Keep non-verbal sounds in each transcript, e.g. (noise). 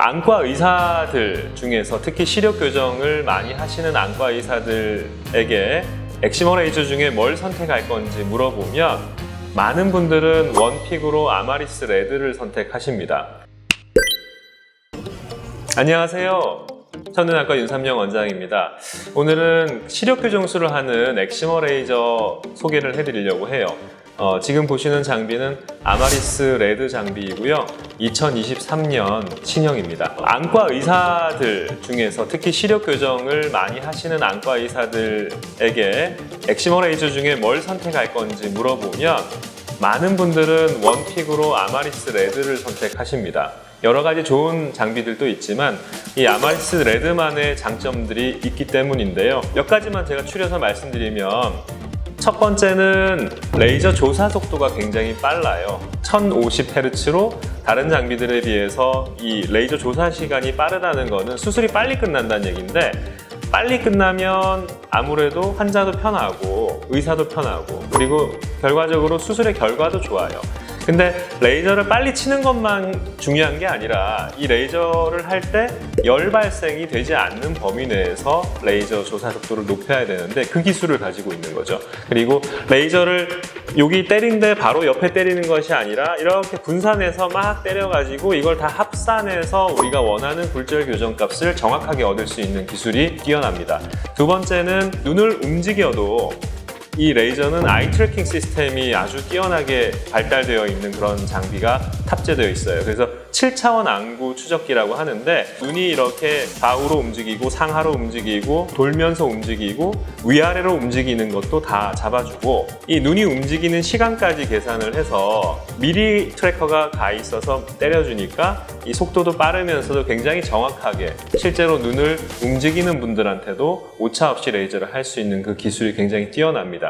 안과 의사들 중에서 특히 시력 교정을 많이 하시는 안과 의사들에게 엑시머 레이저 중에 뭘 선택할 건지 물어보면 많은 분들은 원픽으로 아마리스 레드를 선택하십니다. 안녕하세요. 천연학과 윤삼영 원장입니다. 오늘은 시력 교정술을 하는 엑시머 레이저 소개를 해드리려고 해요. 어, 지금 보시는 장비는 아마리스 레드 장비이고요. 2023년 신형입니다. 안과 의사들 중에서 특히 시력 교정을 많이 하시는 안과 의사들에게 엑시머 레이저 중에 뭘 선택할 건지 물어보면 많은 분들은 원픽으로 아마리스 레드를 선택하십니다. 여러 가지 좋은 장비들도 있지만 이 아마리스 레드만의 장점들이 있기 때문인데요. 몇 가지만 제가 추려서 말씀드리면 첫 번째는 레이저 조사 속도가 굉장히 빨라요. 1050Hz로 다른 장비들에 비해서 이 레이저 조사 시간이 빠르다는 것은 수술이 빨리 끝난다는 얘기인데 빨리 끝나면 아무래도 환자도 편하고 의사도 편하고 그리고 결과적으로 수술의 결과도 좋아요. 근데 레이저를 빨리 치는 것만 중요한 게 아니라 이 레이저를 할 때 열 발생이 되지 않는 범위 내에서 레이저 조사 속도를 높여야 되는데 그 기술을 가지고 있는 거죠. 그리고 레이저를 여기 때린데 바로 옆에 때리는 것이 아니라 이렇게 분산해서 막 때려가지고 이걸 다 합산해서 우리가 원하는 굴절 교정 값을 정확하게 얻을 수 있는 기술이 뛰어납니다. 두 번째는 눈을 움직여도 이 레이저는 아이 트래킹 시스템이 아주 뛰어나게 발달되어 있는 그런 장비가 탑재되어 있어요. 그래서 7차원 안구 추적기라고 하는데 눈이 이렇게 좌우로 움직이고 상하로 움직이고 돌면서 움직이고 위아래로 움직이는 것도 다 잡아주고 이 눈이 움직이는 시간까지 계산을 해서 미리 트래커가 가 있어서 때려주니까 이 속도도 빠르면서도 굉장히 정확하게 실제로 눈을 움직이는 분들한테도 오차 없이 레이저를 할 수 있는 그 기술이 굉장히 뛰어납니다.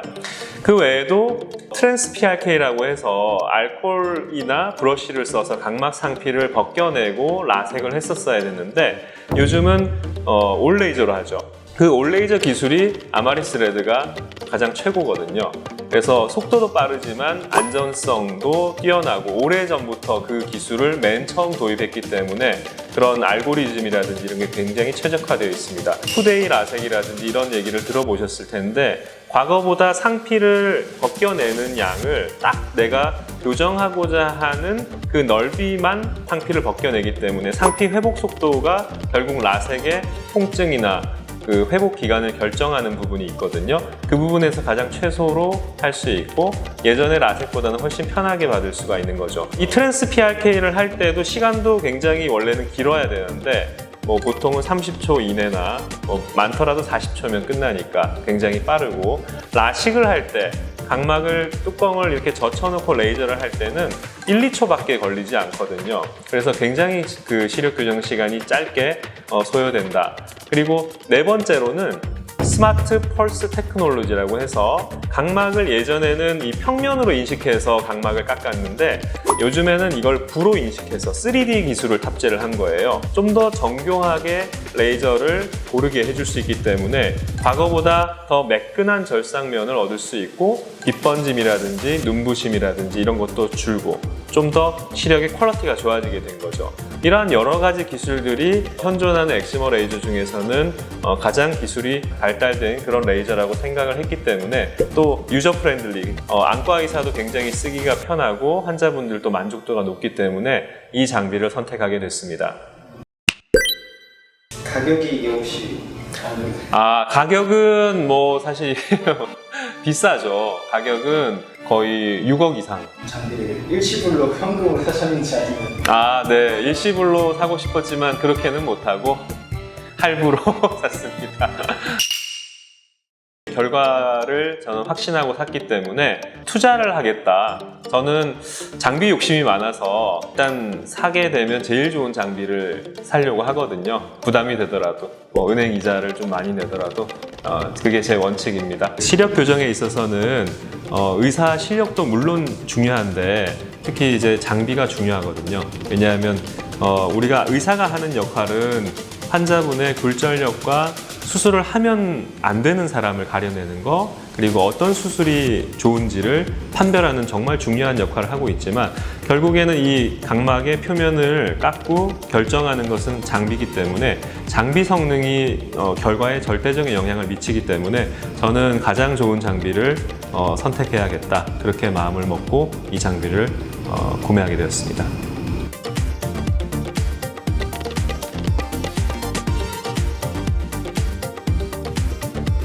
그 외에도 트랜스 PRK라고 해서 알코올이나 브러쉬를 써서 각막 상피를 벗겨내고 라섹을 했었어야 됐는데 요즘은 어, 올 레이저로 하죠. 그 올레이저 기술이 아마리스 레드가 가장 최고거든요. 그래서 속도도 빠르지만 안전성도 뛰어나고 오래전부터 그 기술을 맨 처음 도입했기 때문에 그런 알고리즘이라든지 이런 게 굉장히 최적화되어 있습니다. 투데이 라섹이라든지 이런 얘기를 들어보셨을 텐데 과거보다 상피를 벗겨내는 양을 딱 내가 교정하고자 하는 그 넓이만 상피를 벗겨내기 때문에 상피 회복 속도가 결국 라섹의 통증이나 그 회복 기간을 결정하는 부분이 있거든요. 그 부분에서 가장 최소로 할 수 있고 예전의 라섹보다는 훨씬 편하게 받을 수가 있는 거죠. 이 트랜스 PRK를 할 때도 시간도 굉장히 원래는 길어야 되는데 뭐 보통은 30초 이내나 뭐 많더라도 40초면 끝나니까 굉장히 빠르고 라식을 할 때 각막을 뚜껑을 이렇게 젖혀놓고 레이저를 할 때는 1, 2초밖에 걸리지 않거든요. 그래서 굉장히 그 시력 교정 시간이 짧게 어, 소요된다. 그리고 네 번째로는 스마트 펄스 테크놀로지라고 해서 각막을 예전에는 이 평면으로 인식해서 각막을 깎았는데 요즘에는 이걸 부로 인식해서 3D 기술을 탑재를 한 거예요. 좀 더 정교하게 레이저를 고르게 해줄 수 있기 때문에 과거보다 더 매끈한 절상면을 얻을 수 있고 빗번짐이라든지 눈부심이라든지 이런 것도 줄고 좀 더 시력의 퀄리티가 좋아지게 된 거죠. 이러한 여러 가지 기술들이 현존하는 엑시머 레이저 중에서는 어, 가장 기술이 발달된 그런 레이저라고 생각을 했기 때문에 또 유저 프렌들리 어, 안과 의사도 굉장히 쓰기가 편하고 환자분들도 만족도가 높기 때문에 이 장비를 선택하게 됐습니다. 가격이 이게 혹시 아 가격은 뭐 사실 (laughs) 비싸죠. 가격은 거의 6억 이상. 장비를 일시불로 현금으로 사셨는지 아니면 아, 네. 일시불로 사고 싶었지만 그렇게는 못하고 (laughs) 할부로 (laughs) 샀습니다. 결과를 저는 확신하고 샀기 때문에 투자를 하겠다. 저는 장비 욕심이 많아서 일단 사게 되면 제일 좋은 장비를 사려고 하거든요. 부담이 되더라도 뭐 은행 이자를 좀 많이 내더라도 어, 그게 제 원칙입니다. 시력 교정에 있어서는 어, 의사 실력도 물론 중요한데 특히 이제 장비가 중요하거든요. 왜냐하면 어, 우리가 의사가 하는 역할은 환자분의 굴절력과 수술을 하면 안 되는 사람을 가려내는 거 그리고 어떤 수술이 좋은지를 판별하는 정말 중요한 역할을 하고 있지만 결국에는 이 각막의 표면을 깎고 결정하는 것은 장비이기 때문에 장비 성능이 어, 결과에 절대적인 영향을 미치기 때문에 저는 가장 좋은 장비를 어, 선택해야겠다 그렇게 마음을 먹고 이 장비를 어, 구매하게 되었습니다.